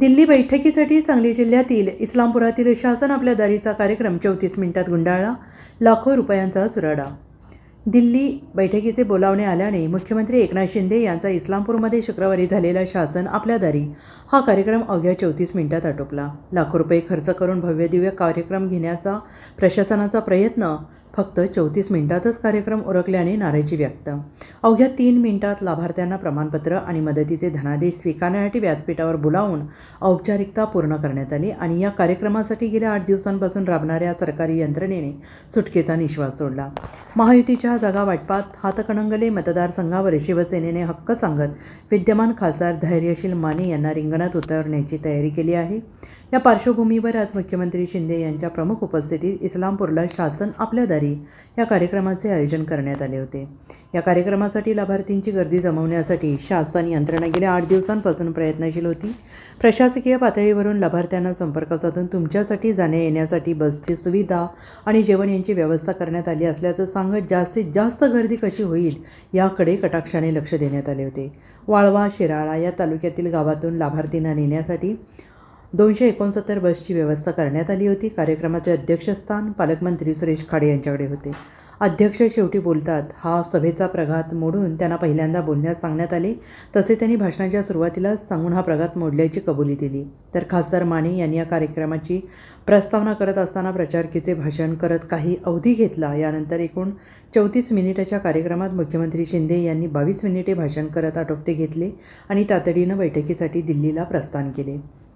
दिल्ली बैठकीसाठी सांगली जिल्ह्यातील इस्लामपुरातील शासन आपल्या दारीचा कार्यक्रम चौतीस मिनिटात गुंडाळला. लाखो रुपयांचा चुराडा. दिल्ली बैठकीचे बोलावणे आल्याने मुख्यमंत्री एकनाथ शिंदे यांचा इस्लामपूरमध्ये शुक्रवारी झालेला शासन आपल्या दारी. हा कार्यक्रम अवघ्या चौतीस मिनिटात आटोपला. लाखो रुपये खर्च करून भव्यदिव्य कार्यक्रम घेण्याचा प्रशासनाचा प्रयत्न फक्त चौतीस मिनिटातच कार्यक्रम उरकल्याने नाराजी व्यक्त. अवघ्या तीन मिनिटात लाभार्थ्यांना प्रमाणपत्र आणि मदतीचे धनादेश स्वीकारण्यासाठी व्यासपीठावर बोलावून औपचारिकता पूर्ण करण्यात आली आणि या कार्यक्रमासाठी गेल्या आठ दिवसांपासून राबणाऱ्या सरकारी यंत्रणेने सुटकेचा निश्वास सोडला. महायुतीच्या जागा वाटपात हातकणंगले मतदारसंघावर शिवसेनेने हक्क सांगत विद्यमान खासदार धैर्यशील माने यांना रिंगणात उतरण्याची तयारी केली आहे. या पार्श्वभूमीवर आज मुख्यमंत्री शिंदे यांच्या प्रमुख उपस्थितीत इस्लामपूरला शासन आपल्या दारी या कार्यक्रमाचे आयोजन करण्यात आले होते. या कार्यक्रमासाठी लाभार्थींची गर्दी जमवण्यासाठी शासन यंत्रणा गेल्या आठ दिवसांपासून प्रयत्नशील होती. प्रशासकीय पातळीवरून लाभार्थ्यांना संपर्क साधून तुमच्यासाठी जाण्या येण्यासाठी बसची सुविधा आणि जेवण यांची व्यवस्था करण्यात आली असल्याचं सांगत जास्तीत जास्त गर्दी कशी होईल याकडे कटाक्षाने लक्ष देण्यात आले होते. वाळवा शिराळा या तालुक्यातील गावातून लाभार्थींना नेण्यासाठी दोनशे एकोणसत्तर बसची व्यवस्था करण्यात आली होती. कार्यक्रमाचे अध्यक्षस्थान पालकमंत्री सुरेश खाडे यांच्याकडे होते. अध्यक्ष शेवटी बोलतात हा सभेचा प्रघात मोडून त्यांना पहिल्यांदा बोलण्यास सांगण्यात आले. तसे त्यांनी भाषणाच्या सुरुवातीलाच सांगून हा प्रघात मोडल्याची कबुली दिली. तर खासदार माने यांनी या कार्यक्रमाची प्रस्तावना करत असताना प्रचारकीचे भाषण करत काही अवधी घेतला. यानंतर एकूण चौतीस मिनिटाच्या कार्यक्रमात मुख्यमंत्री शिंदे यांनी बावीस मिनिटे भाषण करत आटोपते घेतले आणि तातडीनं बैठकीसाठी दिल्लीला प्रस्थान केले.